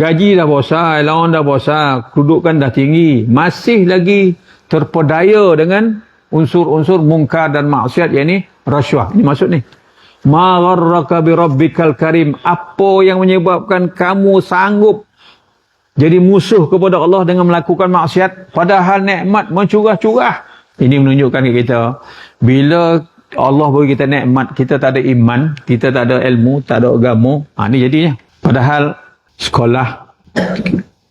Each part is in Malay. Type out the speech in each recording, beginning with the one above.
Gaji dah besar, allowance dah besar, kedudukan dah tinggi. Masih lagi terpedaya dengan unsur-unsur mungkar dan maksiat yang ini rasuah. Ini maksud ni. Ma gharraka bi rabbikal karim. Apa yang menyebabkan kamu sanggup jadi musuh kepada Allah dengan melakukan maksiat padahal nikmat mencurah-curah. Ini menunjukkan kepada kita bila Allah bagi kita nikmat, kita tak ada iman, kita tak ada ilmu, tak ada agama. Ha ni jadinya. Padahal sekolah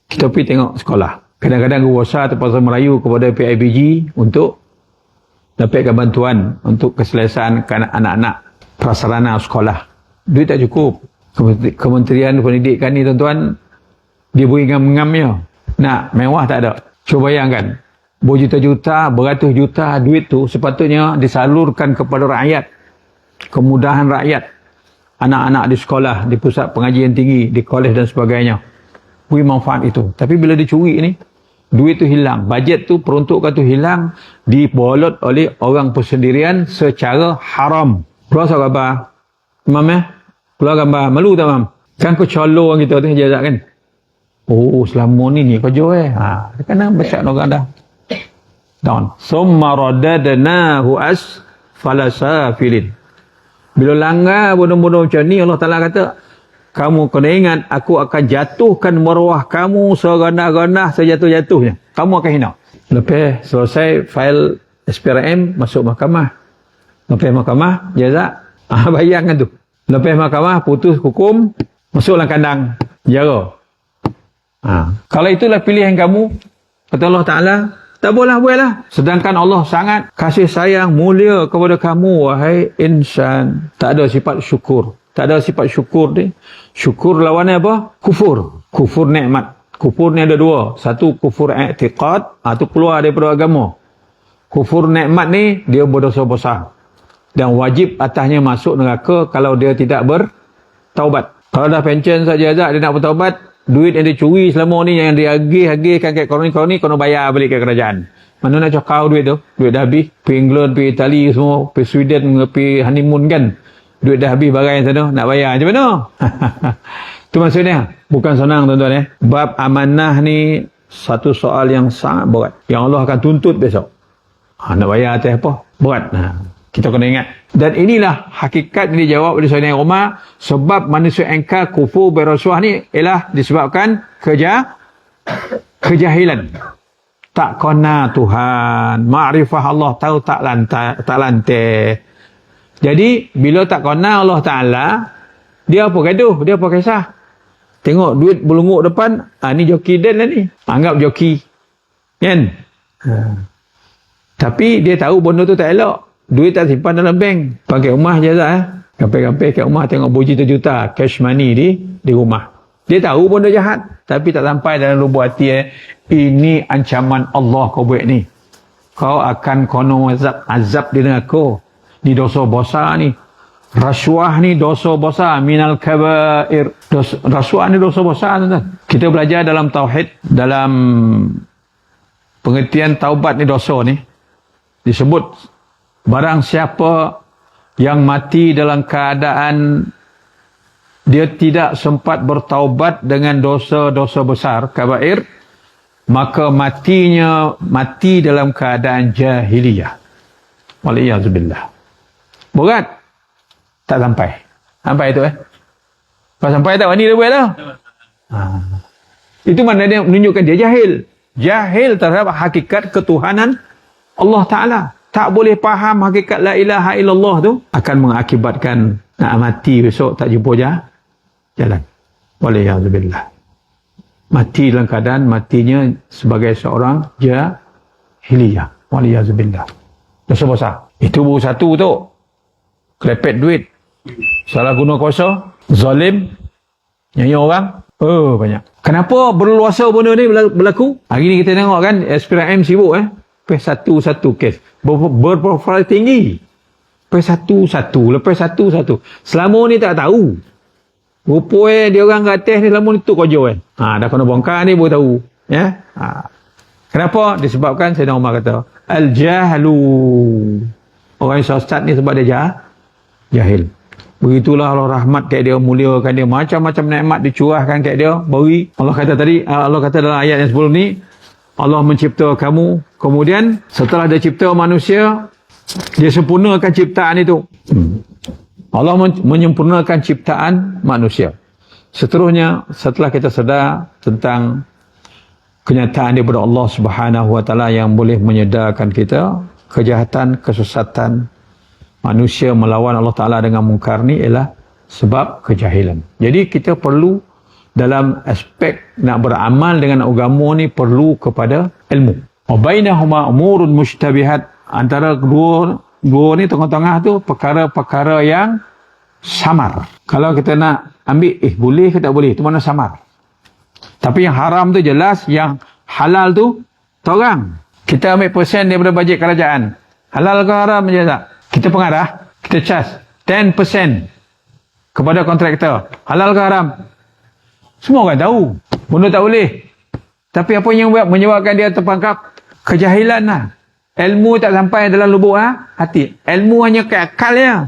kita pergi tengok sekolah. Kadang-kadang kuasa terpaksa merayu kepada PIBG untuk dapatkan bantuan untuk keselesaan anak-anak prasarana sekolah. Duit tak cukup. Kementerian Pendidikan ni tuan-tuan dia beringam-ingamnya. Nak mewah tak ada. Cuba bayangkan. Berjuta-juta, beratus juta duit tu sepatutnya disalurkan kepada rakyat. Kemudahan rakyat. Anak-anak di sekolah, di pusat pengajian tinggi, di kolej dan sebagainya. Beri manfaat itu. Tapi bila dicuri ni, duit tu hilang. Bajet tu, peruntukan tu hilang. Dibolot oleh orang persendirian secara haram. Keluar sahabat gambar. Imam eh? Keluar gambar. Malu tak, Imam? Kan kau colo orang kita tu, jazak kan? Oh, selama ni ni kerja eh. Ha, kena besar orang dah. Down. Summa radadnahu as falasafilin. Bila langgar bodoh-bodoh macam ni Allah Taala kata, kamu kena ingat aku akan jatuhkan maruah kamu serendah-rendah sejatuh-jatuhnya. Kamu akan hina. Lepas selesai file SPRM masuk mahkamah. Lepas mahkamah jazak. Ah bayangkan tu. Lepas mahkamah putus hukum masuk kandang jara. Ha. Kalau itulah pilihan kamu, kata Allah Ta'ala, tak bolehlah buatlah. Sedangkan Allah sangat kasih sayang, mulia kepada kamu, wahai insan. Tak ada sifat syukur. Tak ada sifat syukur ni. Syukur lawannya apa? Kufur. Kufur nikmat. Kufur ni ada dua. Satu kufur i'tiqad, atau ha, keluar daripada agama. Kufur nikmat ni, dia berdosa besar. Dan wajib atasnya masuk neraka kalau dia tidak bertaubat. Kalau dah pencen saja dia nak bertaubat, duit yang dia curi selama ni yang dia agih-agihkan kat koroni-koroni kena bayar balik ke kerajaan. Mana nak cakau duit tu? Duit dah habis. Pergi England, pergi Itali semua, pergi Sweden, pergi honeymoon kan. Duit dah habis barang sana, nak bayar macam mana? Itu maksudnya. Bukan senang tuan-tuan eh. Bab amanah ni satu soal yang sangat berat. Yang Allah akan tuntut besok. Ha, nak bayar atas apa? Berat. Ha. Kita kena ingat. Dan inilah hakikat yang dijawab oleh Sayyidina Umar. Sebab manusia engkar kufur berasuah ni ialah disebabkan kerja kejahilan. Tak kena Tuhan. Ma'rifah Allah tahu tak lantai. Tak lantai. Jadi, bila tak kena Allah Ta'ala, dia apa gaduh? Dia apa kisah? Tengok duit belunguk depan, ah ni joki dan lah ni. Anggap joki. Kan? Ha. Tapi dia tahu benda tu tak elok. Duit tak simpan dalam bank. Pakai rumah je lah. Eh. Kampai-kampai kat rumah tengok berjuta-juta cash money di di rumah. Dia tahu benda jahat. Tapi tak sampai dalam lubuk hati eh. Ini ancaman Allah kau buat ni. Kau akan kono azab, azab di neraka. Ni dosa besar ni. Rasuah ni dosa besar. Minal kabair. Dos, rasuah ni dosa besar. Tuan. Kita belajar dalam tauhid. Dalam pengertian taubat ni dosa ni. Disebut Barang siapa yang mati dalam keadaan dia tidak sempat bertaubat dengan dosa-dosa besar, kabair, maka matinya mati dalam keadaan jahiliyah. Waliyazubillah. Berat? Tak sampai. Sampai itu eh? Pas sampai tak, ni dia buat dah. Ha. Itu mana dia menunjukkan dia jahil. Jahil terhadap hakikat ketuhanan Allah Ta'ala tak boleh faham hakikat la ilaha illallah tu akan mengakibatkan nak mati besok tak jumpa jah, jalan. Waliyahzubillah. Mati dalam keadaan matinya sebagai seorang jahiliyah. Waliyahzubillah. Dosa besar. Itu baru satu tu. Kelepet duit. Salah guna kuasa. Zalim. Nyanyi orang. Oh banyak. Kenapa berluasa benda ni berlaku? Hari ni kita tengok kan SPRM sibuk eh lepas satu-satu kes. Ber berprofil tinggi. Lepas satu-satu. Lepas satu-satu. Selama ni tak tahu. Rupanya dia orang kat atas ni selama ni tu kojo eh. Ha, dah kena bongkar ni baru tahu. Ya? Ha. Kenapa? Disebabkan Sayyidina Umar kata. Al-jahlu. Orang yang sesat ni sebab dia jah, jahil. Begitulah Allah rahmat kat dia, muliakan dia. Macam-macam nikmat dicurahkan kat dia. Beri. Allah kata tadi, Allah kata dalam ayat yang sebelum ni, Allah mencipta kamu. Kemudian, setelah dia cipta manusia, dia sempurnakan ciptaan itu. Allah menyempurnakan ciptaan manusia. Seterusnya, setelah kita sedar tentang kenyataan daripada Allah Subhanahu Wa Taala yang boleh menyedarkan kita, kejahatan, kesesatan, manusia melawan Allah Ta'ala dengan mungkar ni ialah sebab kejahilan. Jadi kita perlu dalam aspek nak beramal dengan agama ni perlu kepada ilmu. Wabainahuma umurun mushtabihat antara dua dua ni tengah-tengah tu perkara-perkara yang samar. Kalau kita nak ambil eh boleh ke tak boleh tu mana samar. Tapi yang haram tu jelas yang halal tu torang. Kita ambil persen daripada bajet kerajaan. Halal ke haram je tak? kita pengarah, kita charge 10% kepada kontraktor. Halal ke haram? Semua orang tahu. Benda tak boleh. Tapi apa yang menyebabkan dia terpangkap? Kejahilan lah. Ilmu tak sampai dalam lubuk ha? hati. Ilmu hanya ke akalnya.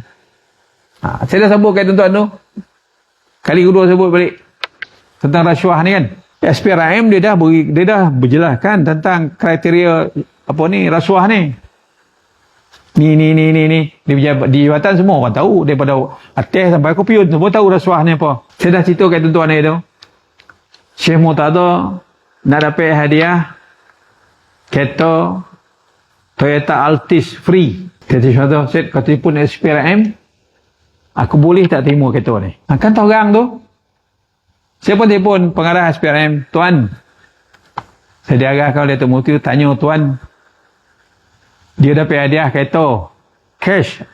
Ha, saya dah sebut kat tuan-tuan tu. Kali kedua sebut balik. Tentang rasuah ni kan. SPRM dia dah beri, dia dah berjelaskan tentang kriteria apa ni rasuah ni. Ni ni ni ni ni di di jawatan semua orang tahu daripada atas sampai kopiun semua tahu rasuah ni apa. Saya dah cerita kat tuan-tuan ni tu. Syekh Mutada nak dapat hadiah kereta Toyota Altis free. Kata Syekh set kata pun SPRM aku boleh tak terima kereta ni. Akan tahu orang tu. Siapa telefon pengarah SPRM, tuan. Saya diarahkan oleh Tuan Muti tanya tuan dia dapat hadiah kereta cash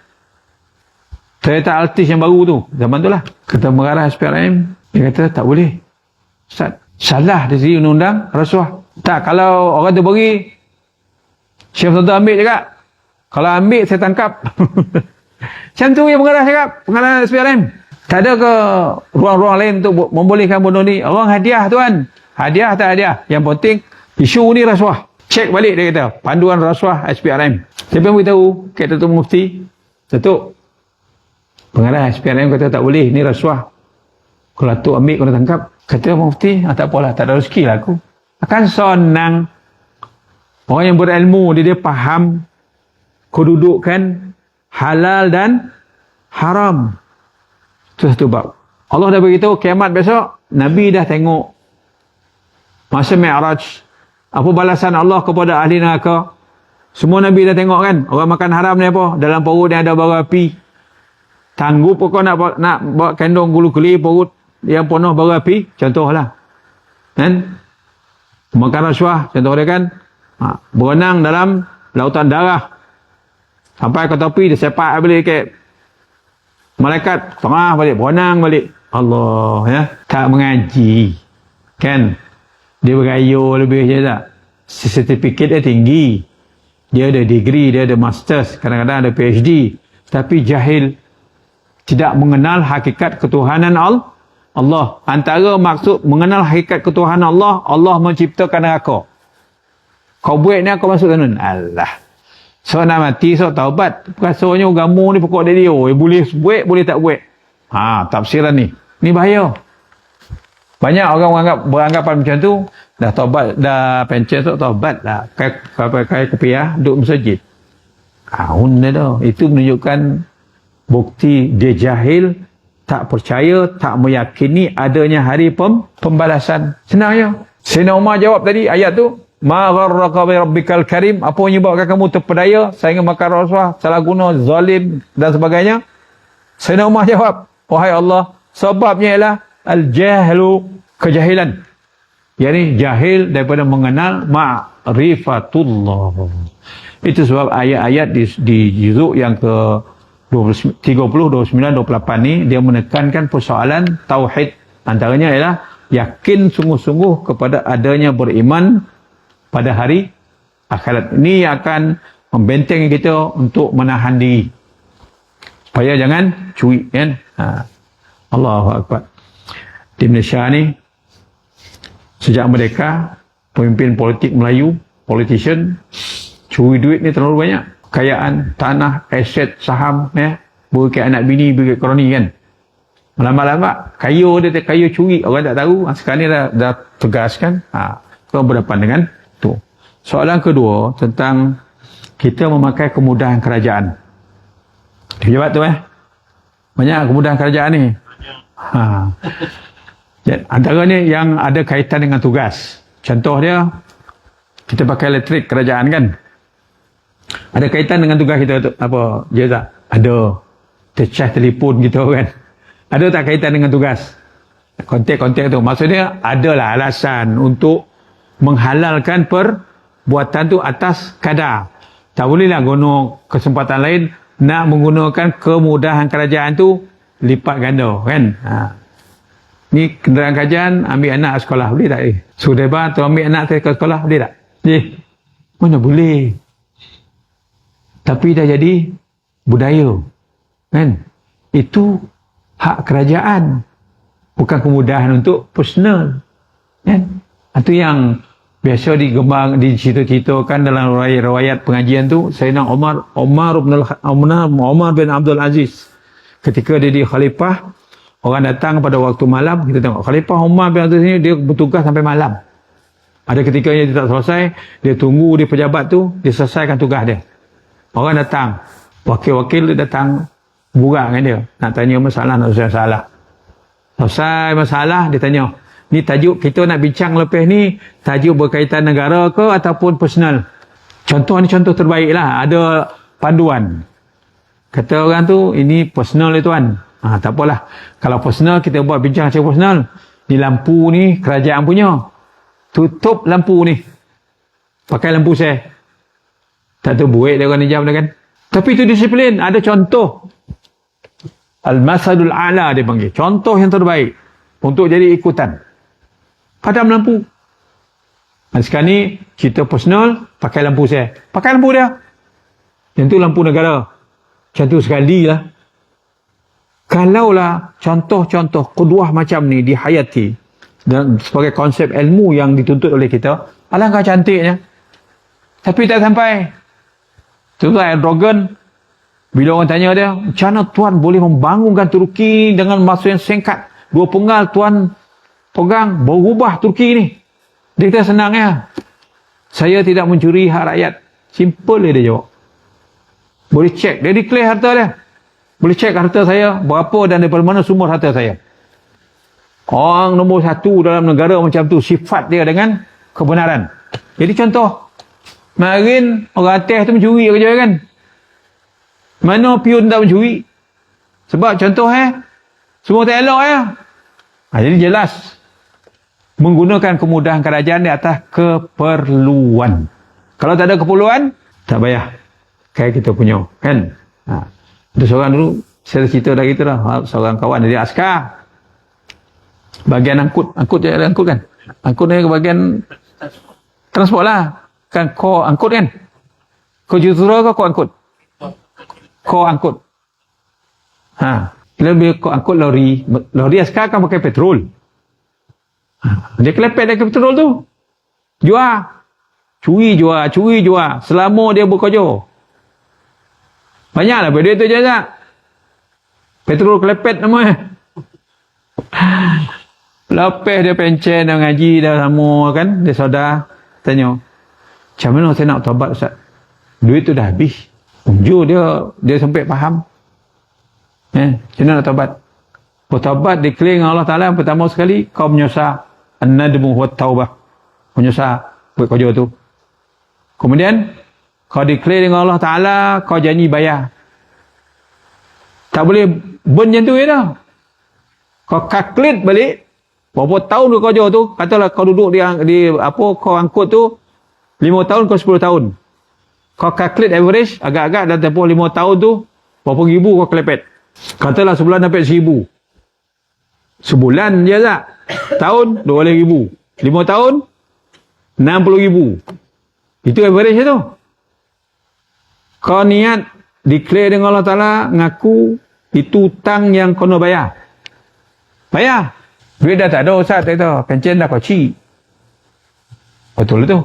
Toyota Altis yang baru tu zaman tu lah kata mengarah SPRM dia kata tak boleh Ustaz salah dari segi undang-undang rasuah tak kalau orang tu bagi Syekh Tuan ambil juga kalau ambil saya tangkap macam tu yang pengarah cakap pengarah SPRM tak ada ke ruang-ruang lain untuk membolehkan benda ni orang hadiah tuan hadiah tak hadiah yang penting isu ni rasuah Cek balik dia kata. Panduan rasuah SPRM. Siapa yang beritahu? Kata tu mufti. Datuk. Pengarah SPRM kata tak boleh. Ni rasuah. Kalau tu ambil, kena tangkap. Kata mufti, ah, tak apalah. Tak ada rezeki lah aku. Akan sonang. Orang yang berilmu, dia, dia faham kedudukan halal dan haram. Itu satu bab. Allah dah beritahu kiamat besok, Nabi dah tengok masa Mi'raj apa balasan Allah kepada ahli neraka? Semua Nabi dah tengok kan? Orang makan haram ni apa? Dalam perut ni ada bara api. Tanggup kau nak nak bawa kandung gulu keli perut yang penuh bara api? Contohlah. Kan? Makan rasuah. Contoh dia kan? Ha, berenang dalam lautan darah. Sampai ke tepi, dia sepak balik ke malaikat. Tengah balik, berenang balik. Allah ya. Tak mengaji. Kan? Dia berayur lebih je tak. Sertifikat dia tinggi. Dia ada degree, dia ada masters, kadang-kadang ada PhD. Tapi jahil. Tidak mengenal hakikat ketuhanan Allah. Allah. Antara maksud mengenal hakikat ketuhanan Allah, Allah menciptakan neraka. Kau buat ni aku masuk tanun. Allah. So nak mati, so taubat. Rasanya agama ni pokok dia dia. Oh, boleh buat, boleh tak buat. Ha, tafsiran ni. Ni bahaya. Banyak orang beranggap, beranggapan macam tu, dah tobat, dah pencet tu tobat lah. Kai, kai kepiah, duduk masjid. Kaun dia tu. Itu menunjukkan bukti dia jahil, tak percaya, tak meyakini adanya hari pem, pembalasan. Senang je. Sina Umar jawab tadi ayat tu, Ma gharraka bi rabbikal karim, apa yang menyebabkan kamu terpedaya, saya ingin makan rasuah, salah guna, zalim dan sebagainya. Sina Umar jawab, wahai Allah, sebabnya ialah al-jahlu kejahilan yakni jahil daripada mengenal ma'rifatullah itu sebab ayat-ayat di, di juzuk yang ke 20, 30, 29, 28 ni dia menekankan persoalan tauhid. Antaranya ialah yakin sungguh-sungguh kepada adanya beriman pada hari akhirat. Ini akan membentengi kita untuk menahan diri. Supaya jangan cuik kan? Ha. Allahu Akbar. Di Malaysia ni sejak mereka pemimpin politik Melayu politician curi duit ni terlalu banyak kekayaan tanah aset saham ya Berikan anak bini, berikan kroni kan. Malam-malam pak, kayu dia kayu curi, orang tak tahu. Ha, sekarang ni dah, dah tegaskan. Ha, kau berdepan dengan tu. Soalan kedua tentang kita memakai kemudahan kerajaan. Pejabat tu eh. Banyak kemudahan kerajaan ni. Ha. Antara ni yang ada kaitan dengan tugas. Contoh dia, kita pakai elektrik kerajaan kan. Ada kaitan dengan tugas kita tu. Apa? Dia tak? Ada. Tercah telefon kita kan. Ada tak kaitan dengan tugas? Kontek-kontek tu. Maksudnya, adalah alasan untuk menghalalkan perbuatan tu atas kadar. Tak bolehlah guna kesempatan lain nak menggunakan kemudahan kerajaan tu lipat ganda kan. Ha. Ni kenderaan kajian ambil anak sekolah boleh tak eh? Sudah tu ambil anak ke sekolah boleh tak? Eh, mana boleh? Tapi dah jadi budaya. Kan? Itu hak kerajaan. Bukan kemudahan untuk personal. Kan? Itu yang biasa digembang, dicerita-ceritakan dalam riwayat pengajian tu. Sayyidina Umar, Umar bin, Umar, bin Abdul Aziz. Ketika dia di khalifah, Orang datang pada waktu malam, kita tengok. Khalifah Umar bin Abdul Aziz dia bertugas sampai malam. Ada ketika dia tak selesai, dia tunggu di pejabat tu, dia selesaikan tugas dia. Orang datang, wakil-wakil datang, burak dengan dia. Nak tanya masalah, nak selesai masalah. Selesai masalah, dia tanya. Ni tajuk kita nak bincang lepas ni, tajuk berkaitan negara ke ataupun personal. Contoh ni contoh terbaik lah. Ada panduan. Kata orang tu, ini personal ni tuan. Ha, tak apalah. Kalau personal, kita buat bincang secara personal. Ni lampu ni, kerajaan punya. Tutup lampu ni. Pakai lampu saya. Tak tahu buik dia orang ni jam dia kan. Tapi itu disiplin. Ada contoh. Al-Masadul A'la dia panggil. Contoh yang terbaik. Untuk jadi ikutan. Padam lampu. Dan sekarang ni, kita personal, pakai lampu saya. Pakai lampu dia. Yang tu lampu negara. Macam tu sekali lah. Kalaulah contoh-contoh kuduah macam ni dihayati dan sebagai konsep ilmu yang dituntut oleh kita, alangkah cantiknya. Tapi tak sampai. Itulah Erdogan, bila orang tanya dia, macam mana Tuan boleh membangunkan Turki dengan masa yang singkat? Dua penggal Tuan pegang, berubah Turki ni. Dia kata senang ya. Saya tidak mencuri hak rakyat. Simple dia jawab. Boleh cek. Dia declare harta dia. Boleh cek harta saya, berapa dan daripada mana sumber harta saya. Orang nombor satu dalam negara macam tu, sifat dia dengan kebenaran. Jadi contoh, marin orang atas tu mencuri kerja kan? Mana pion tak mencuri? Sebab contoh eh, semua tak elok ya. Ha, jadi jelas, menggunakan kemudahan kerajaan di atas keperluan. Kalau tak ada keperluan, tak payah. Kayak kita punya, kan? Ha. Ada seorang dulu, saya cerita dah kita lah, seorang kawan dari askar. Bagian angkut, angkut je angkut kan? Angkut ni ke bagian transport lah. Kan ko angkut kan? Ko juturo ke ko angkut? Ko angkut. Ha. Lebih ko angkut lori. Lori askar kan pakai petrol. Ha. Dia kelepet dari petrol tu. Jual. Curi jual, curi jual. Selama dia bekerja. Banyaklah duit tu je tak? Petrol kelepet nama eh. Lepas dia pencen dah ngaji dah lama kan. Dia saudara tanya. Macam mana saya nak tobat Ustaz? Duit tu dah habis. Unjur dia dia sampai faham. Eh, macam mana nak tobat? Bertobat declare dengan Allah Ta'ala pertama sekali kau menyusah an-nadmu wa taubah. Menyusah buat kerja tu. Kemudian kau declare dengan Allah Ta'ala, kau janji bayar. Tak boleh burn macam tu je dah. Kau calculate balik, berapa tahun kau kerja tu, katalah kau duduk di, di apa, kau angkut tu, 5 tahun kau 10 tahun. Kau calculate average, agak-agak dalam tempoh 5 tahun tu, berapa ribu kau kelepet. Katalah sebulan dapat seribu. Sebulan je tak? Tahun, 2 ribu. 5 tahun, 60 ribu. Itu average tu. Kau niat declare dengan Allah Ta'ala ngaku itu hutang yang kau nak bayar. Bayar. Duit dah tak ada Ustaz. Pencen dah kau cik. Betul tu.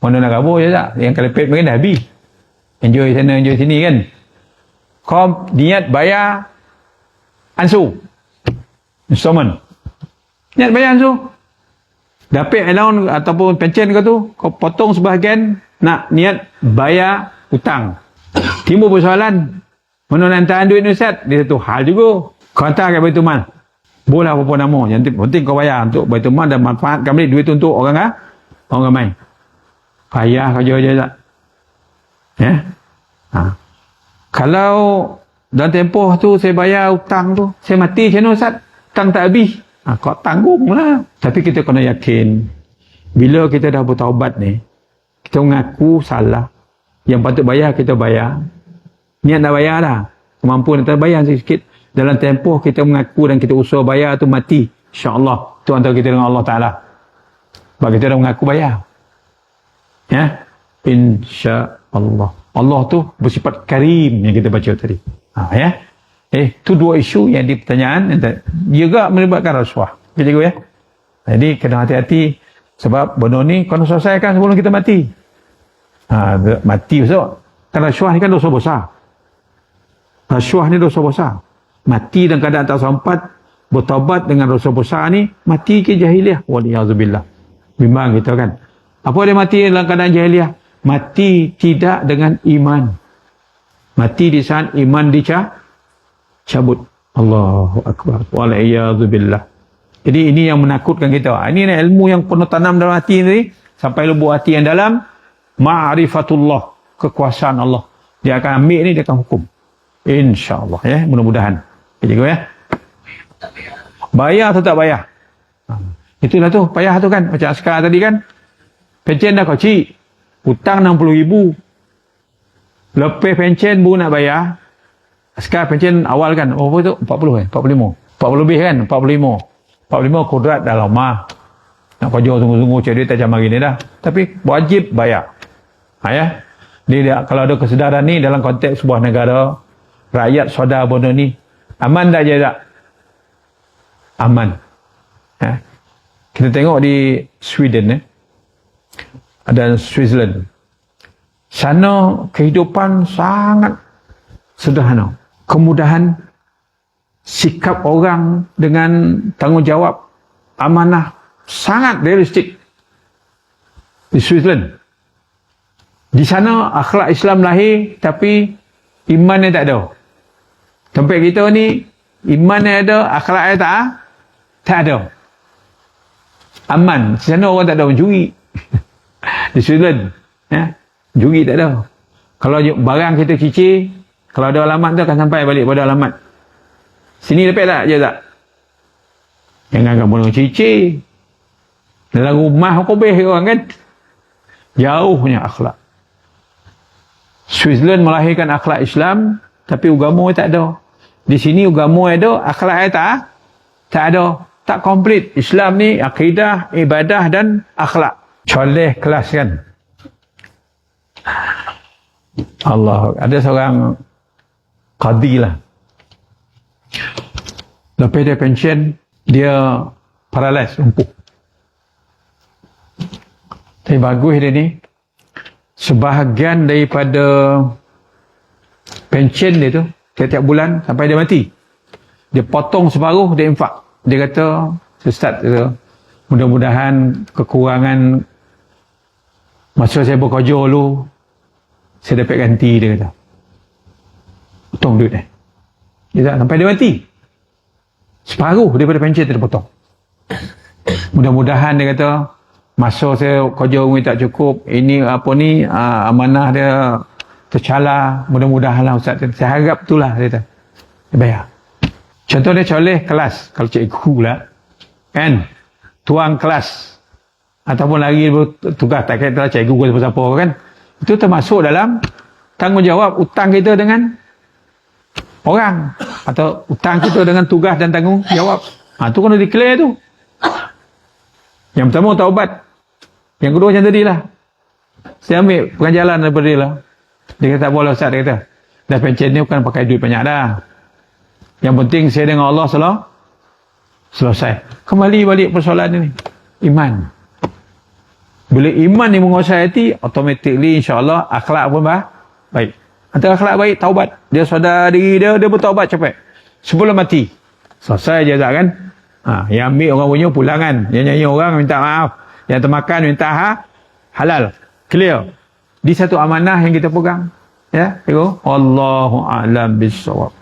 Mana nak kabur je tak? Yang kelepet mungkin dah habis. Enjoy sana, enjoy sini kan. kau niat bayar ansu. Installment. Niat bayar ansu. Dapat allowance ataupun pension kau tu, kau potong sebahagian nak niat bayar hutang. Timbul persoalan. Mana nak hantar duit ni Ustaz? Dia satu hal juga. Kau hantar kat Baitul Mal. Boleh apa-apa nama. Yang penting kau bayar untuk Baitul Mal dan manfaatkan balik duit tu untuk orang ah, orang ramai. Payah kau je tak? Ya? Ha. Kalau dalam tempoh tu saya bayar hutang tu, saya mati macam mana Ustaz? Hutang tak habis. Ha, kau tanggung lah. Tapi kita kena yakin, bila kita dah bertaubat ni, kita mengaku salah. Yang patut bayar, kita bayar. Niat nak bayar lah. Kemampuan kita bayar sikit. Dalam tempoh kita mengaku dan kita usaha bayar tu mati. InsyaAllah. Itu antara kita dengan Allah Ta'ala. Sebab kita dah mengaku bayar. Ya. InsyaAllah. Allah tu bersifat karim yang kita baca tadi. Ha, ya. Eh, tu dua isu yang di pertanyaan juga melibatkan rasuah. Jadi ya. Jadi kena hati-hati sebab benda ni kena selesaikan sebelum kita mati. Ha, mati besok. Kan rasuah ni kan dosa besar. Rasuah ni dosa besar. Mati dalam keadaan tak sempat bertobat dengan dosa besar ni mati ke jahiliah. Waliyazubillah. Bimbang kita kan. Apa dia mati dalam keadaan jahiliah? Mati tidak dengan iman. Mati di saat iman dicabut. Allahu Akbar. Waliyazubillah. Jadi ini yang menakutkan kita. Ini ilmu yang penuh tanam dalam hati ni. Sampai lubuk hati yang dalam. Ma'rifatullah. Kekuasaan Allah. Dia akan ambil ni, dia akan hukum. InsyaAllah. Ya, mudah-mudahan. Jadi ya. Bayar atau tak bayar? Ha. Itulah tu, payah tu kan. Macam askar tadi kan. Pencen dah kecil. Hutang RM60,000. Lepas pencen bu nak bayar. Askar pencen awal kan. Oh, apa tu? 40 eh? 45. 40 lebih kan? 45. 45 kudrat dah lama. Nak kerja sungguh-sungguh cari tak macam hari ni dah. Tapi wajib bayar. Ha, ya? Dia, kalau ada kesedaran ni dalam konteks sebuah negara, rakyat saudara bodoh ni, aman tak je tak? Aman. Ha? Kita tengok di Sweden eh? Dan Switzerland. Sana kehidupan sangat sederhana. Kemudahan sikap orang dengan tanggungjawab amanah sangat realistik di Switzerland. Di sana akhlak Islam lahir tapi iman tak ada. Tempat kita ni iman ada, akhlak tak tak ada. Aman. Di sana orang tak ada mencuri. Switzerland. Ya? Juri tak ada. Kalau barang kita cicir, kalau ada alamat tu akan sampai balik pada alamat. Sini dapat tak? Je tak? Jangan kamu dengan cicir. Dalam rumah kau beh orang kan? Jauhnya akhlak. Switzerland melahirkan akhlak Islam, tapi agama tak ada. Di sini agama ada, akhlak tak? Tak ada. Tak komplit. Islam ni akidah, ibadah dan akhlak. Coleh kelas kan? Allah. Ada seorang qadi lah. Lepas dia pension, dia paralyzed, lumpuh. Tapi bagus dia ni, sebahagian daripada pension dia tu, tiap-tiap bulan sampai dia mati, dia potong separuh, dia infak. Dia kata, Ustaz, mudah-mudahan kekurangan masa saya bekerja dulu, saya dapat ganti, dia kata. Potong duit dia. Dia tak sampai dia mati. Separuh daripada pension dia potong. Mudah-mudahan dia kata, masa saya kerja rumah tak cukup, ini apa ni, uh, amanah dia tercala, mudah-mudahan lah Ustaz. Saya harap itulah dia kata. Dia bayar. Contoh dia coleh kelas, kalau cikgu lah. Kan? Tuang kelas. Ataupun lagi tugas tak kata cikgu ke siapa-siapa kan. Itu termasuk dalam tanggungjawab utang kita dengan orang atau hutang kita dengan tugas dan tanggungjawab. Ha tu kena declare tu. Yang pertama taubat. Yang kedua macam tadi lah. Saya ambil pengajaran daripada dia lah. Dia kata tak boleh Ustaz. Dia kata. Dah pencen ni bukan pakai duit banyak dah. Yang penting saya dengan Allah selalu selesai. Kembali balik persoalan ini. Iman. Bila iman ni menguasai hati, automatically insyaAllah akhlak pun bah, baik. Antara akhlak baik, taubat. Dia sadar diri dia, dia bertaubat cepat. Sebelum mati. Selesai je tak kan? Ha, yang ambil orang punya pulangan. Yang nyanyi orang minta maaf. Yang termakan minta ha, halal. Clear. Di satu amanah yang kita pegang. Ya, tengok. Allahu a'lam bisawab.